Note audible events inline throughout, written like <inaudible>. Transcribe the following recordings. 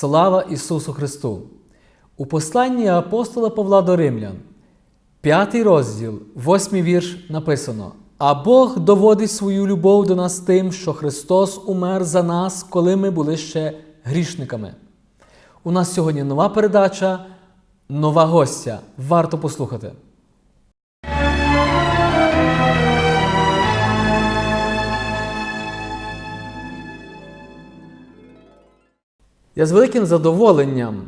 Слава Ісусу Христу! У посланні апостола Павла до Римлян, п'ятий розділ, восьмий вірш написано: А Бог доводить свою любов до нас тим, що Христос умер за нас, коли ми були ще грішниками. У нас сьогодні нова передача, нова гостя. Варто послухати. Я з великим задоволенням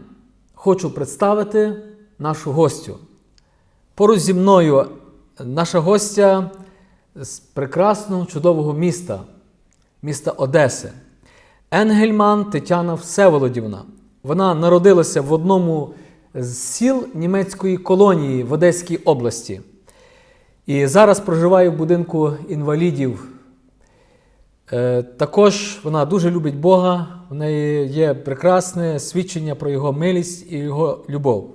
хочу представити нашу гостю. Поруч зі мною наша гостя з прекрасного, чудового міста, міста Одеси. Енгельман Тетяна Всеволодівна. Вона народилася в одному з сіл німецької колонії в Одеській області. І зараз проживає в будинку інвалідів. Е, Також вона дуже любить Бога, в неї є прекрасне свідчення про Його милість і Його любов.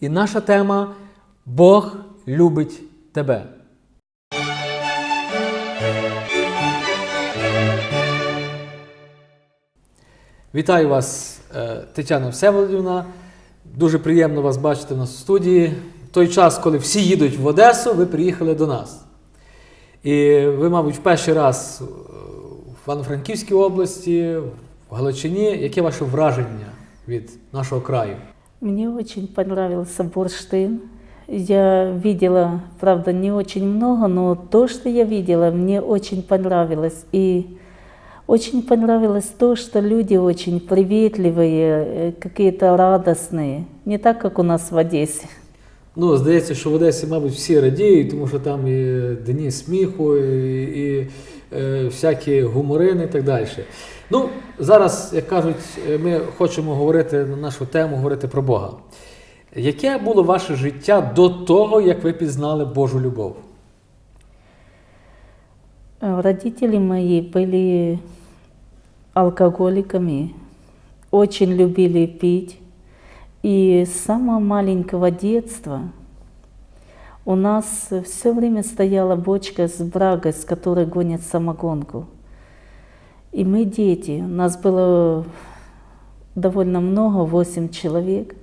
І наша тема Бог любить тебе. Вітаю вас, е, Тетяна Всеволодівна. Дуже приємно вас бачити нас в студії. В той час, коли всі їдуть в Одесу, ви приїхали до нас. І ви, мабуть, в перший раз Івано-Франківській області, в Галичині. Яке ваше враження від нашого краю? Мне очень понравился бурштин. Я видела, правда, не очень много, но то, что я видела, мне очень понравилось. И очень понравилось то, что люди очень приветливые, э, какие-то радостные. Не так, как у нас в Одессе. Ну, здається, що в Одесі, мабуть, всі радіють, тому що там і дні сміху, і, і е, всякі гуморини і так далі. Ну, зараз, як кажуть, е, ми хочемо говорити на нашу тему, говорити про Бога. Яке було ваше життя до того, як ви пізнали Божу любов? Родители мои были алкоголиками, очень любили пить. И с самого маленького детства у нас все время стояла бочка с брагой, с которой гонят самогонку. И мы дети, у нас было довольно много, 8 человек,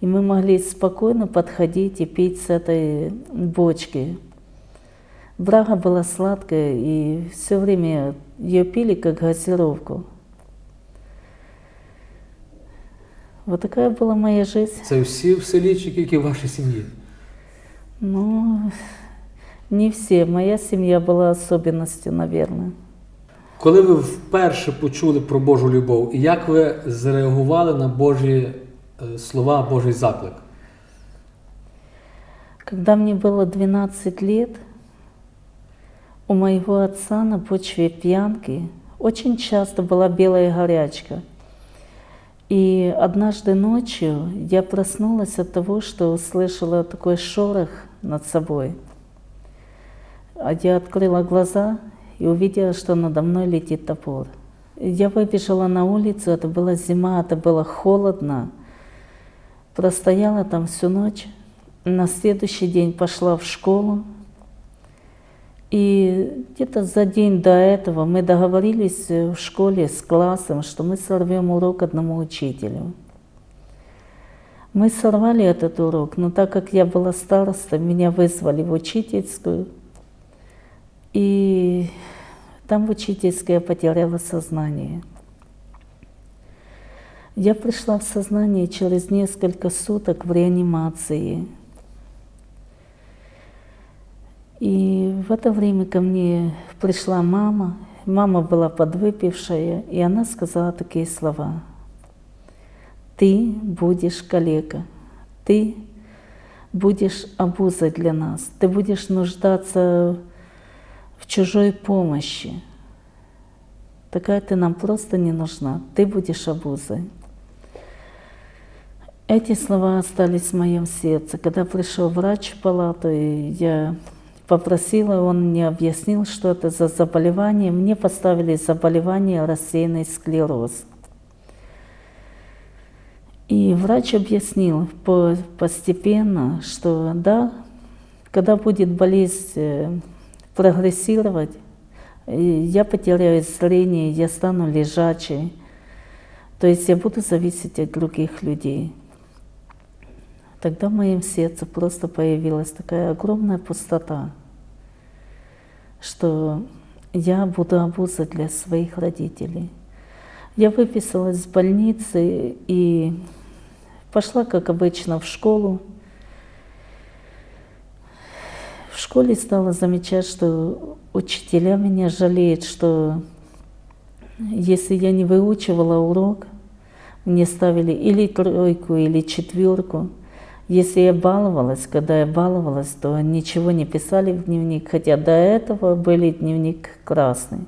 и мы могли спокойно подходить и пить с этой бочки. Брага была сладкая, и все время ее пили как газировку. Вот такая была моя жизнь. Це всі в селі чи тільки в вашій сім'ї? Ну, не все. Моя семья была особенностью, наверное. Коли ви вперше почули про Божу любов, і як ви зреагували на Божі е, слова, Божий заклик? Когда мне было 12 лет, у моего отца на почве пьянки очень часто была белая горячка. И однажды ночью я проснулась от того, что услышала такой шорох над собой. А я открыла глаза и увидела, что надо мной летит топор. Я выбежала на улицу, это была зима, это было холодно. Простояла там всю ночь. На следующий день пошла в школу. И где-то за день до этого мы договорились э, в школе с классом, что мы сорвем урок одному учителю. Мы сорвали этот урок, но так как я была староста, меня вызвали в учительскую. И там в учительской я потеряла сознание. Я пришла в сознание через несколько суток в реанимации. И в это время ко мне пришла мама. Мама была подвыпившая, и она сказала такие слова. Ты будешь калека, ты будешь обузой для нас, ты будешь нуждаться в чужой помощи. Такая ты нам просто не нужна, ты будешь обузой. Эти слова остались в моем сердце. Когда пришел врач в палату, и я попросила, он мне объяснил, что это за заболевание. Мне поставили заболевание рассеянный склероз. И врач объяснил по- постепенно, что да, когда будет болезнь э, прогрессировать, э, я потеряю зрение, я стану лежачей. То есть я буду зависеть от других людей. Тогда в моем сердце просто появилась такая огромная пустота, что я буду обуза для своих родителей. Я выписалась из больницы и пошла, как обычно, в школу. В школе стала замечать, что учителя меня жалеют, что если я не выучивала урок, мне ставили или тройку, или четверку. Если я баловалась, когда я баловалась, то ничего не писали в дневник, хотя до этого были дневник красный.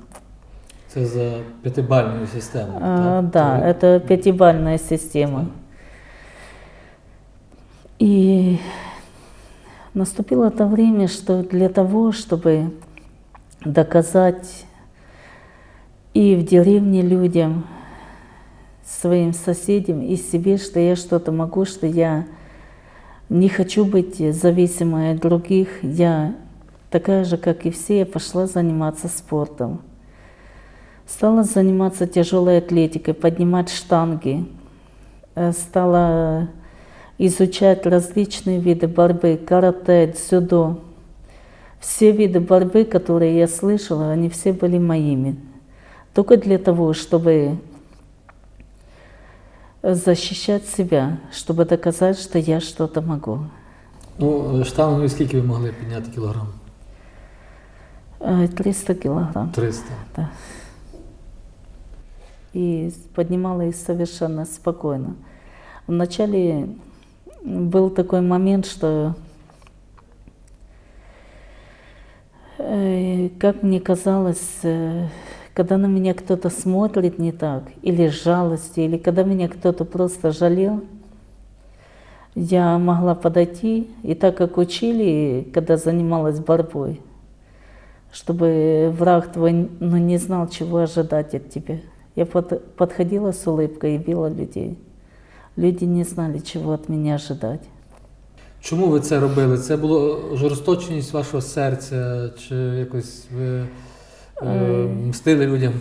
Це за п'ятибальною системою. А, так? да, Це- это пятибальная система. И наступило то время, что для того, чтобы доказать и в деревне людям, своим соседям и себе, что я что-то могу, что я не хочу быть зависимой от других, я такая же, как и все, я пошла заниматься спортом. Стала заниматься тяжелой атлетикой, поднимать штанги. Э, Стала изучать различные виды борьбы, карате, дзюдо. Все виды борьбы, которые я слышала, они все были моими. Только для того, чтобы защищать себя, чтобы доказать, что я что-то могу. Ну, штангою скільки ви могли підняти кілограм? Э, 300 килограмм. 300. Да. И поднимала их совершенно спокойно. Вначале был такой момент, что, э, как мне казалось, э, когда на меня кто-то смотрит не так, или с жалостью, или когда меня кто-то просто жалел, я могла подойти, и так как учили, когда занималась борьбой, чтобы враг твой ну, не знал, чего ожидать от тебя. Я под- подходила с улыбкой и била людей. Люди не знали, чего от меня ожидать. Чому ви це робили? Це було жорсточеність вашого серця, чи якось ви Е. мстили людям?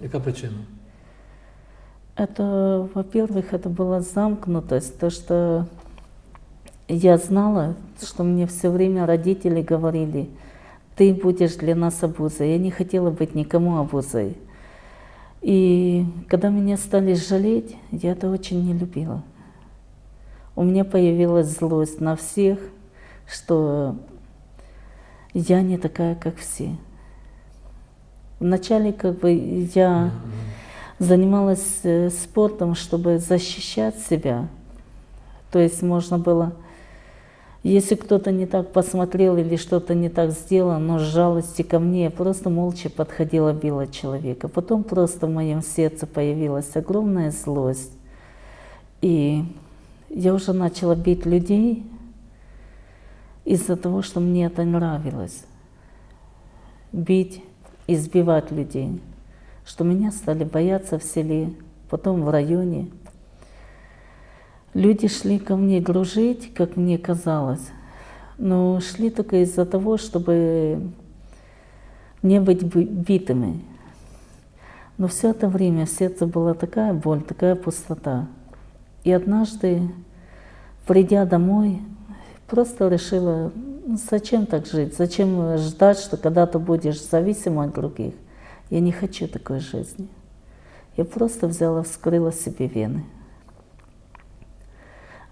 Яка причина? Это, во-первых, это была замкнутость, то, что я знала, что мне все время родители говорили, ты будешь для нас обузой. Я не хотела быть никому обузой. И когда меня стали жалеть, я это очень не любила. У меня появилась злость на всех, что я не такая, как все. Вначале как бы я занималась э, спортом, чтобы защищать себя. То есть можно было, если кто-то не так посмотрел или что-то не так сделал, но с жалости ко мне, я просто молча подходила, била человека. Потом просто в моем сердце появилась огромная злость. И я уже начала бить людей из-за того, что мне это нравилось. Бить, избивать людей что меня стали бояться в селе, потом в районе. Люди шли ко мне дружить, как мне казалось, но шли только из-за того, чтобы не быть би- битыми. Но все это время в сердце была такая боль, такая пустота. И однажды, придя домой, просто решила, «Ну, зачем так жить, зачем ждать, что когда-то будешь зависим от других. Я не хочу такой жизни. Я просто взяла, вскрыла себе вены.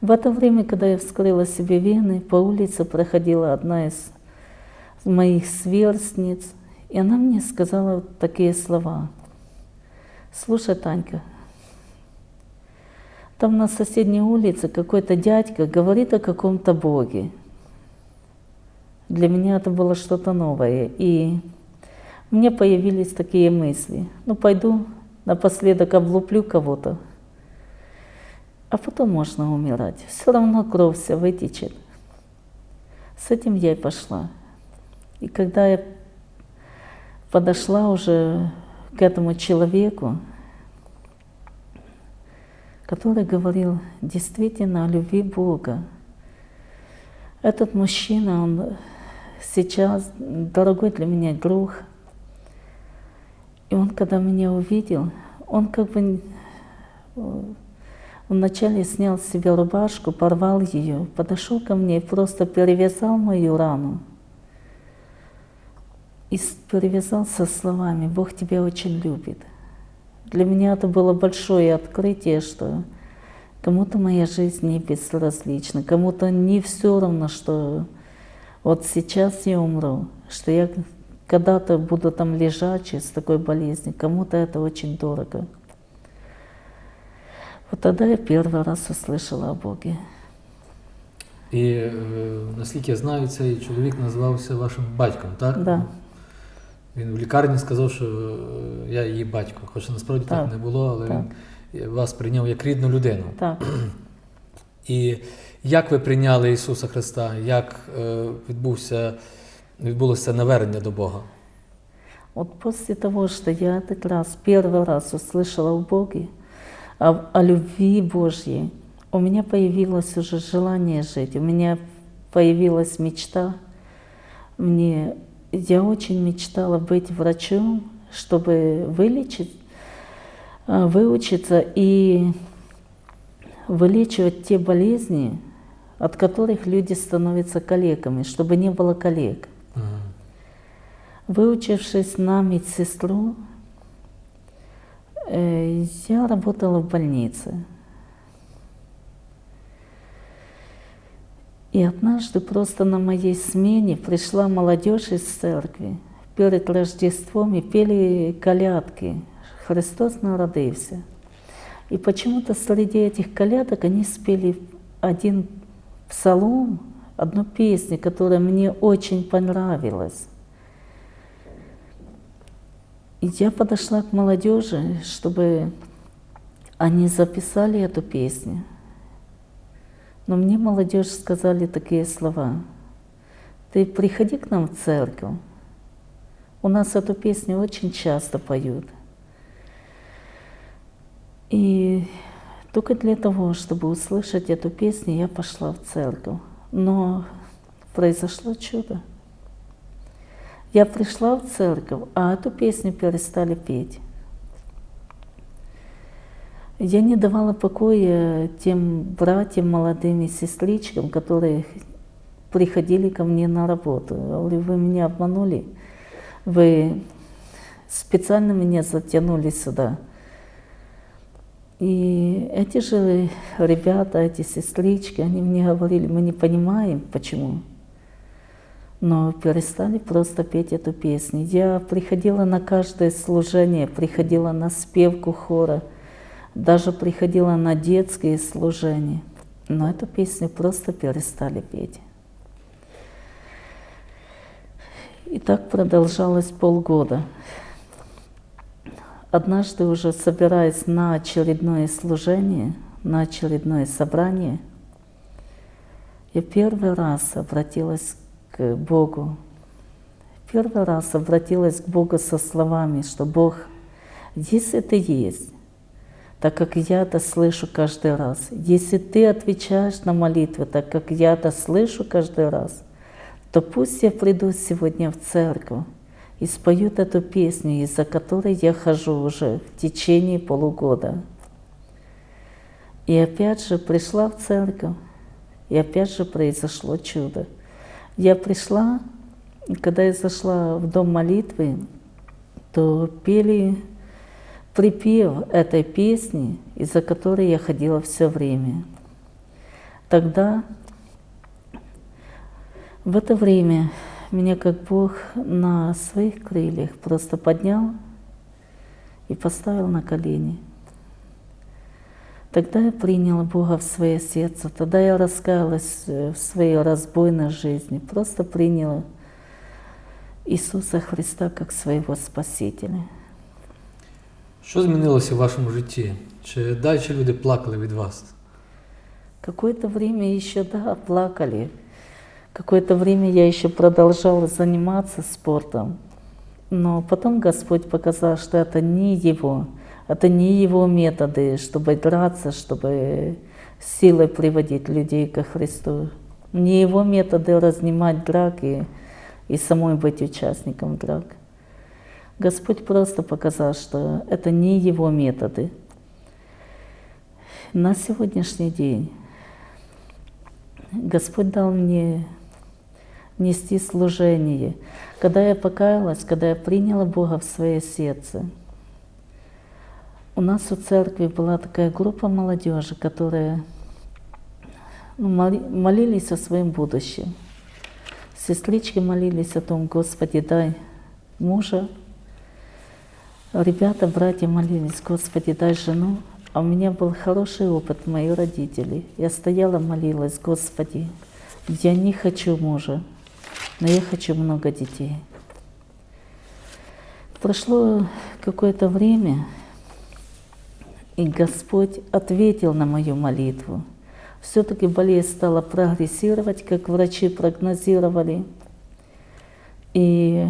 В это время, когда я вскрыла себе вены, по улице проходила одна из моих сверстниц, и она мне сказала вот такие слова. Слушай, Танька, там на соседней улице какой-то дядька говорит о каком-то боге. Для меня это было что-то новое. И мне появились такие мысли. Ну, пойду напоследок облуплю кого-то, а потом можно умирать. Все равно кровь вся вытечет. С этим я и пошла. И когда я подошла уже к этому человеку, который говорил действительно о любви Бога, этот мужчина, он сейчас дорогой для меня друг, и он, когда меня увидел, он как бы Вначале снял с себя рубашку, порвал ее, подошел ко мне и просто перевязал мою рану. И перевязал со словами «Бог тебя очень любит». Для меня это было большое открытие, что кому-то моя жизнь не безразлична, кому-то не все равно, что вот сейчас я умру, что я когда-то буду там лежачий с такой болезнью, кому-то это очень дорого. Вот тогда я первый раз услышала о Боге. І е, наскільки я знаю, цей чоловік назвався вашим батьком, так? Да. Він в лікарні сказав, що е, я її батько. Хоча насправді так, Так, не було, але так. він вас прийняв як рідну людину. Так. І як ви прийняли Ісуса Христа? Як е, відбувся, відбулося навернення до Бога? Вот после того, что я этот раз, первый раз услышала о Боге, о, о любви Божьей, у меня появилось уже желание жить, у меня появилась мечта. Мне, я очень мечтала быть врачом, чтобы вылечить, а, выучиться и вылечивать те болезни, от которых люди становятся калеками, чтобы не было калек. Ага. Выучившись на медсестру, э, я работала в больнице. И однажды просто на моей смене пришла молодежь из церкви перед Рождеством и пели колядки «Христос народился». И почему-то среди этих колядок они спели один псалом, одну песню, которая мне очень понравилась. И я подошла к молодежи, чтобы они записали эту песню. Но мне молодежь сказали такие слова. Ты приходи к нам в церковь. У нас эту песню очень часто поют. И только для того, чтобы услышать эту песню, я пошла в церковь. Но произошло чудо. Я пришла в церковь, а эту песню перестали петь. Я не давала покоя тем братьям, молодым и сестричкам, которые приходили ко мне на работу. Говорю, вы меня обманули, вы специально меня затянули сюда. И эти же ребята, эти сестрички, они мне говорили, мы не понимаем, почему. Но перестали просто петь эту песню. Я приходила на каждое служение, приходила на спевку хора, даже приходила на детские служения. Но эту песню просто перестали петь. И так продолжалось полгода. Однажды уже собираясь на очередное служение, на очередное собрание, я первый раз обратилась к Богу. Первый раз обратилась к Богу со словами, что Бог, если Ты есть, так как я это слышу каждый раз, если Ты отвечаешь на молитвы, так как я это слышу каждый раз, то пусть я приду сегодня в церковь и споют эту песню, из-за которой я хожу уже в течение полугода. И опять же пришла в церковь, и опять же произошло чудо. Я пришла, и когда я зашла в дом молитвы, то пели припев этой песни, из-за которой я ходила все время. Тогда, в это время, меня как Бог на своих крыльях просто поднял и поставил на колени. Тогда я приняла Бога в свое сердце, тогда я раскаялась э, в своей разбойной жизни, просто приняла Иисуса Христа как своего Спасителя. Що змінилося в вашому житті? Чи далі люди плакали від вас? Какое-то время еще, да, плакали. Какое-то время я еще продолжала заниматься спортом. Но потом Господь показал, что это не Его, это не Его методы, чтобы драться, чтобы силой приводить людей ко Христу. Не Его методы разнимать драки и самой быть участником драк. Господь просто показал, что это не Его методы. на сегодняшний день Господь дал мне нести служение. Когда я покаялась, когда я приняла Бога в свое сердце, у нас в церкви была такая группа молодежи, которая ну, моли- молились о своем будущем. Сестрички молились о том, Господи, дай мужа. Ребята, братья молились, Господи, дай жену. А у меня был хороший опыт моих родителей. Я стояла, молилась, Господи, я не хочу мужа, но я хочу много детей. Прошло какое-то время, и Господь ответил на мою молитву. Все-таки болезнь стала прогрессировать, как врачи прогнозировали. И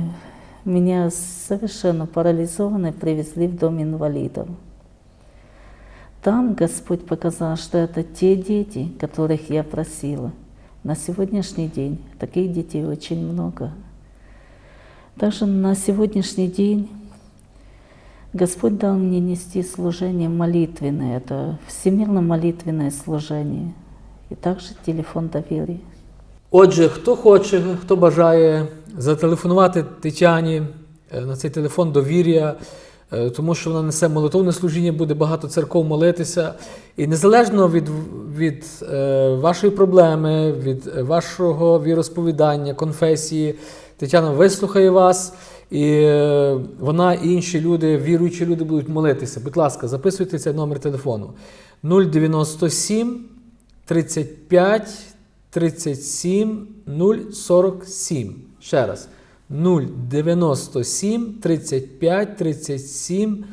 меня совершенно парализованной привезли в дом инвалидов. Там Господь показал, что это те дети, которых я просила. На сегодняшний день таких детей очень много. Также на сегодняшний день Господь дал мне нести служение молитвенное, это всемирно молитвенное служение, и также телефон доверия. Отже, хто хоче, хто бажає зателефонувати Тетяні е, на цей телефон довір'я, тому що вона несе молитовне служіння, буде багато церков молитися. І незалежно від, від е, вашої проблеми, від е, вашого віросповідання, конфесії, Тетяна вислухає вас, і е, вона і інші люди, віруючі люди будуть молитися. Будь ласка, записуйте цей номер телефону 097 35 37 047. Ще раз. 097 35 37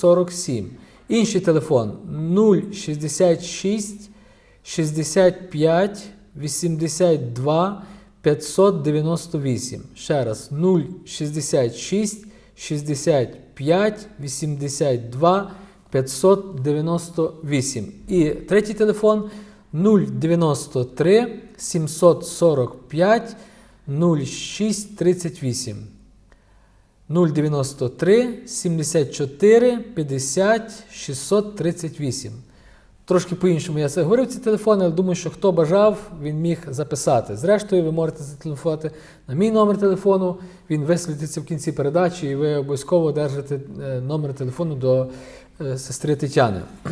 047. Інший телефон 066 65 82 598. Ще раз 066 65 82 598. І третій телефон 093 745 0638. 093 74 50 638. Трошки по-іншому я це говорив ці телефони, але думаю, що хто бажав, він міг записати. Зрештою, ви можете зателефонувати на мій номер телефону, він висвітиться в кінці передачі, і ви обов'язково одержите е, номер телефону до е, сестри Тетяни. <clears throat>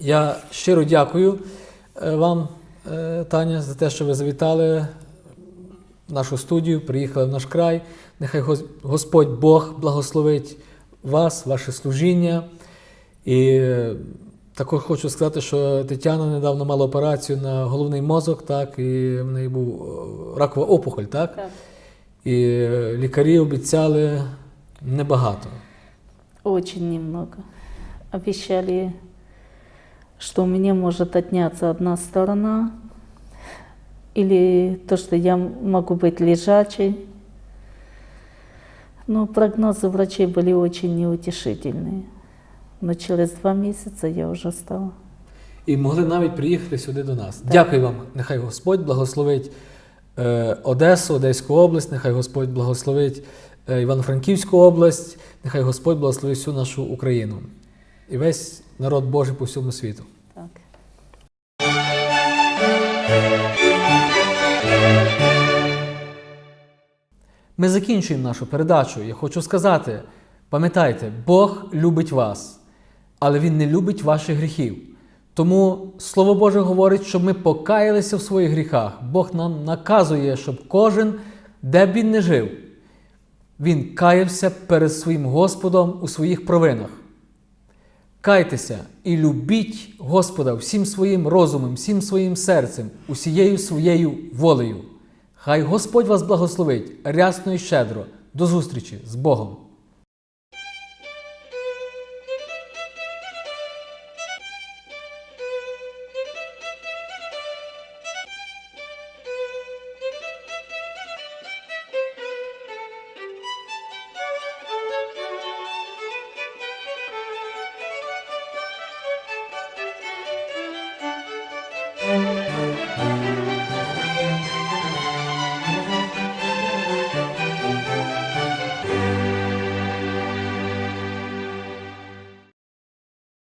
Я щиро дякую е, вам, Таня, за те, що ви завітали в нашу студію, приїхали в наш край. Нехай Господь Бог благословить вас, ваше служіння. І е, також хочу сказати, що Тетяна недавно мала операцію на головний мозок, так, і в неї був е, ракова опухоль, так? Так. І е, лікарі обіцяли небагато. Очень немного. Обещали, что у меня может отняться одна сторона, или то, что я могу быть лежачей. Но прогнозы врачей были очень неутешительные. Но через два месяца я уже стала. І могли навіть приїхати сюди до нас. Дякую вам. Нехай Господь благословить е, Одесу, Одеську область, нехай Господь благословить е, Івано-Франківську область, нехай Господь благословить всю нашу Україну і весь народ Божий по всьому світу. Ми закінчуємо нашу передачу. Я хочу сказати: пам'ятайте, Бог любить вас, але Він не любить ваших гріхів. Тому Слово Боже говорить, щоб ми покаялися в своїх гріхах. Бог нам наказує, щоб кожен, де б він не жив, він каявся перед своїм Господом у своїх провинах. Кайтеся і любіть Господа всім своїм розумом, всім своїм серцем, усією своєю волею. Хай Господь вас благословить рясно і щедро. До зустрічі з Богом!